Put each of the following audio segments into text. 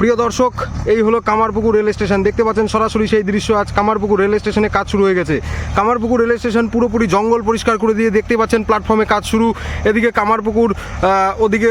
প্রিয় দর্শক, এই হলো কামারপুকুর রেল স্টেশন। দেখতে পাচ্ছেন সরাসরি সেই দৃশ্য, আজ কামারপুকুর রেল স্টেশনে কাজ শুরু হয়ে গেছে। কামারপুকুর রেল স্টেশন পুরোপুরি জঙ্গল পরিষ্কার করে দিয়ে দেখতে পাচ্ছেন প্ল্যাটফর্মে কাজ শুরু। এদিকে কামারপুকুর ওদিকে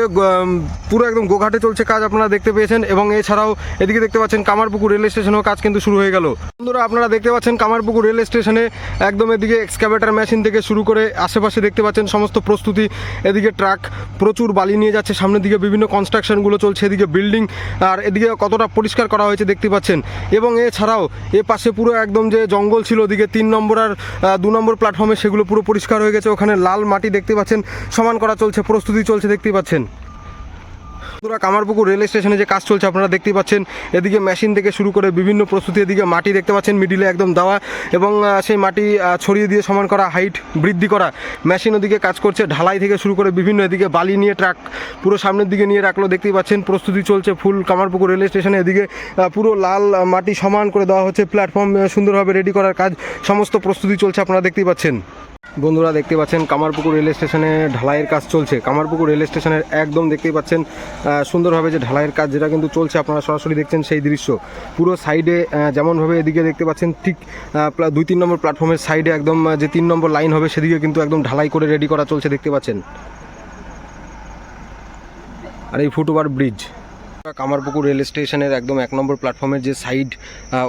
পুরো একদম গোঘাটে চলছে কাজ আপনারা দেখতে পেয়েছেন এবং এছাড়াও এদিকে দেখতে পাচ্ছেন কামারপুকুর রেল স্টেশনেও কাজ কিন্তু শুরু হয়ে গেল। বন্ধুরা, আপনারা দেখতে পাচ্ছেন কামারপুকুর রেল স্টেশনে একদম এদিকে এক্সকাভেটার মেশিন থেকে শুরু করে আশেপাশে দেখতে পাচ্ছেন সমস্ত প্রস্তুতি। এদিকে ট্রাক প্রচুর বালি নিয়ে যাচ্ছে, সামনের দিকে বিভিন্ন কনস্ট্রাকশনগুলো চলছে, এদিকে বিল্ডিং আর এদিকে কতটা পরিষ্কার করা হয়েছে দেখতে পাচ্ছেন। এবং এছাড়াও এ পাশে পুরো একদম যে জঙ্গল ছিল, ওদিকে তিন নম্বর আর দু নম্বর প্ল্যাটফর্মে সেগুলো পুরো পরিষ্কার হয়ে গেছে। ওখানে লাল মাটি দেখতে পাচ্ছেন। সমান করা চলছে, প্রস্তুতি চলছে দেখতে পাচ্ছেন। বন্ধুরা, কামারপুকুর রেল স্টেশনে যে কাজ চলছে, আপনারা দেখতেই পাচ্ছেন, এদিকে মেশিন থেকে শুরু করে বিভিন্ন প্রস্তুতি, এদিকে মাটি দেখতে পাচ্ছেন মিডিলে একদম দেওয়া, এবং সেই মাটি ছড়িয়ে দিয়ে সমান করা হাইট বৃদ্ধি করা। মেশিন ওদিকে কাজ করছে, ঢালাই থেকে শুরু করে বিভিন্ন এদিকে বালি নিয়ে ট্রাক, পুরো সামনের দিকে নিয়ে রাখল, দেখতেই পাচ্ছেন, প্রস্তুতি চলছে ফুল কামারপুকুর রেল স্টেশনে, এদিকে পুরো লাল মাটি সমান করে দেওয়া হচ্ছে প্ল্যাটফর্ম সুন্দরভাবে রেডি করার কাজ, সমস্ত প্রস্তুতি চলছে, আপনারা দেখতেই পাচ্ছেন। বন্ধুরা দেখতে পাচ্ছেন কামারপুকুর রেল স্টেশনে ঢালাইয়ের কাজ চলছে। কামারপুকুর রেল স্টেশনের একদম দেখতেই পাচ্ছেন সুন্দরভাবে যে ঢালাইয়ের কাজ যেটা কিন্তু চলছে, আপনারা সরাসরি দেখছেন সেই দৃশ্য। পুরো সাইডে যেমনভাবে এদিকে দেখতে পাচ্ছেন, ঠিক দুই তিন নম্বর প্ল্যাটফর্মের সাইডে একদম যে তিন নম্বর লাইন হবে, সেদিকে কিন্তু একদম ঢালাই করে রেডি করা চলছে, দেখতে পাচ্ছেন। আর এই ফুটওভার ব্রিজ। কামারপুকুর রেল স্টেশনের একদম এক নম্বর প্ল্যাটফর্মের যে সাইড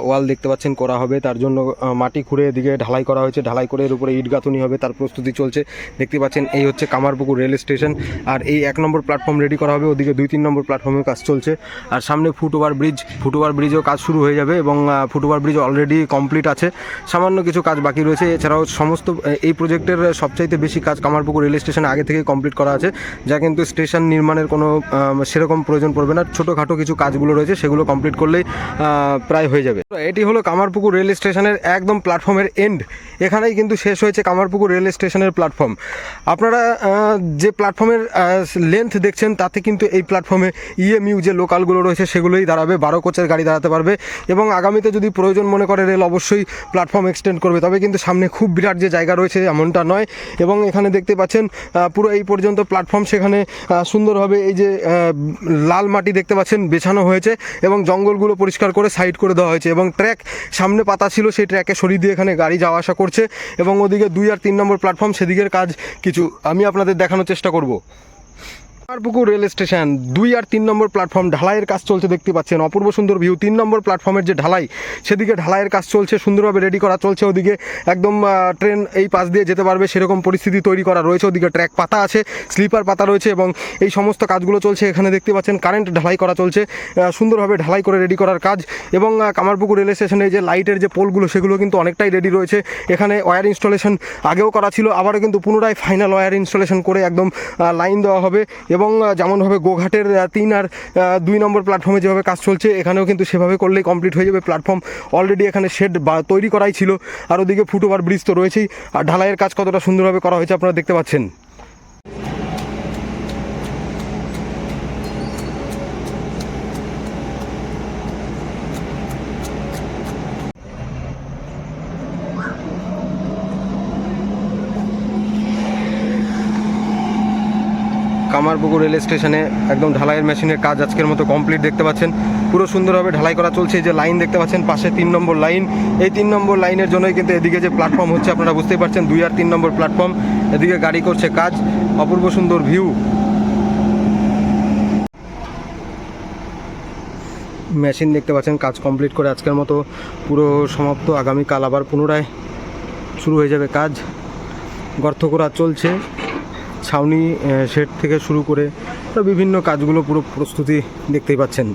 ওয়াল দেখতে পাচ্ছেন করা হবে, তার জন্য মাটি খুঁড়ে এদিকে ঢালাই করা হয়েছে, ঢালাই করে এর উপরে ইট গাঁথুনি হবে, তার প্রস্তুতি চলছে। দেখতে পাচ্ছেন, এই হচ্ছে কামারপুকুর রেল স্টেশন, আর এই এক নম্বর প্ল্যাটফর্ম রেডি করা হবে, ওদিকে দুই, তিন নম্বর প্ল্যাটফর্মেও কাজ চলছে। আর সামনে ফুটওভার ব্রিজ, ফুটওভার ব্রিজেও কাজ শুরু হয়ে যাবে এবং ফুটওভার ব্রিজ অলরেডি কমপ্লিট আছে। সামান্য কিছু কাজ বাকি রয়েছে, এছাড়াও সমস্ত এই প্রজেক্টের সবচাইতে বেশি কাজ কামারপুকুর রেল স্টেশনে আগে থেকে কমপ্লিট করা আছে, যা কিন্তু স্টেশন নির্মাণের কোনো সেরকম প্রয়োজন পড়বে না। ছোটোখাটো কিছু কাজগুলো রয়েছে, সেগুলো কমপ্লিট করলেই প্রায় হয়ে যাবে। এটি হলো কামারপুকুর রেল স্টেশনের একদম প্ল্যাটফর্মের এন্ড এখানেই কিন্তু শেষ হয়েছে কামারপুকুর রেল স্টেশনের প্ল্যাটফর্ম আপনারা যে প্ল্যাটফর্মের লেন্থ দেখছেন, তাতে কিন্তু এই প্ল্যাটফর্মে ইএমইউ যে লোকালগুলো রয়েছে, সেগুলোই দাঁড়াবে। বারো কোচের গাড়ি দাঁড়াতে পারবে। এবং আগামীতে যদি প্রয়োজন মনে করে, রেল অবশ্যই প্ল্যাটফর্ম এক্সটেন্ড করবে। তবে কিন্তু সামনে খুব বিরাট যে জায়গা রয়েছে, এমনটা নয়। এবং এখানে দেখতে পাচ্ছেন পুরো এই পর্যন্ত প্ল্যাটফর্ম সেখানে সুন্দরভাবে এই যে লাল মাটি দেখতে পাচ্ছেন, বেছানো হয়েছে এবং জঙ্গলগুলো পরিষ্কার করে সাইড করে দেওয়া হয়েছে এবং ট্র্যাক, সামনে পাতা ছিল, সেই ট্র্যাকে সরিয়ে দিয়ে এখানে গাড়ি যাওয়া আসা করছে এবং ওদিকে দুই আর তিন নম্বর প্ল্যাটফর্ম, সেদিকের কাজ কিছু, আমি আপনাদের দেখানোর চেষ্টা করব। পুকুর রেল স্টেশন। দুই আর তিন নম্বর প্ল্যাটফর্ম, ঢালাইয়ের কাজ চলছে দেখতে পাচ্ছেন। অপূর্ব সুন্দর ভিউ, তিন নম্বর প্ল্যাটফর্মের যে ঢালাই, সেদিকে ঢালাইয়ের কাজ চলছে, সুন্দরভাবে রেডি করা চলছে। ওদিকে একদম ট্রেন এই পাশ দিয়ে যেতে পারবে, সেরকম পরিস্থিতি তৈরি করা রয়েছে। ওদিকে ট্র্যাক পাতা আছে স্লিপার পাতা রয়েছে এবং এই সমস্ত কাজগুলো চলছে এখানে দেখতে পাচ্ছেন। কারেন্ট ঢালাই করা চলছে সুন্দরভাবে ঢালাই করে রেডি করার কাজ এবং কামারপুকুর রেল স্টেশনে যে লাইটের যে পোলগুলো, সেগুলো কিন্তু অনেকটাই রেডি রয়েছে। এখানে ওয়্যার ইনস্টলেশন আগেও করা ছিল, আবারও কিন্তু পুনরায় ফাইনাল ওয়্যার ইনস্টলেশন করে একদম লাইন দেওয়া হবে এবং আহ, যেমনভাবে গোঘাটের তিন আর দুই নম্বর প্ল্যাটফর্মে যেভাবে কাজ চলছে এখানেও কিন্তু সেভাবে করলেই কমপ্লিট হয়ে যাবে। প্ল্যাটফর্ম অলরেডি এখানে শেড তৈরি করাই ছিল। আর ওদিকে ফুটওভার ব্রিজ তো রয়েছেই। আর ঢালাইয়ের কাজ কতটা সুন্দরভাবে করা হয়েছে আপনারা দেখতে পাচ্ছেন। কামারপুকুর রেল স্টেশনে একদম ঢালাইয়ের মেশিনের কাজ আজকের মতো কমপ্লিট দেখতে পাচ্ছেন। পুরো সুন্দরভাবে ঢালাই করা চলছে। এই যে লাইন দেখতে পাচ্ছেন, পাশে তিন নম্বর লাইন। এই তিন নম্বর লাইনের জন্যই কিন্তু এদিকে যে প্ল্যাটফর্ম হচ্ছে, আপনারা বুঝতেই পারছেন, দুই আর তিন নম্বর প্ল্যাটফর্ম। এদিকে গাড়ি করছে কাজ। অপূর্ব সুন্দর ভিউ। মেশিন দেখতে পাচ্ছেন, কাজ কমপ্লিট করে আজকের মতো পুরো সমাপ্ত। আগামীকাল আবার পুনরায় শুরু হয়ে যাবে কাজ। গর্ত করা চলছে। ছাউনি শেড থেকে শুরু করে বিভিন্ন কাজগুলো পুরো প্রস্তুতি দেখতেই পাচ্ছেন।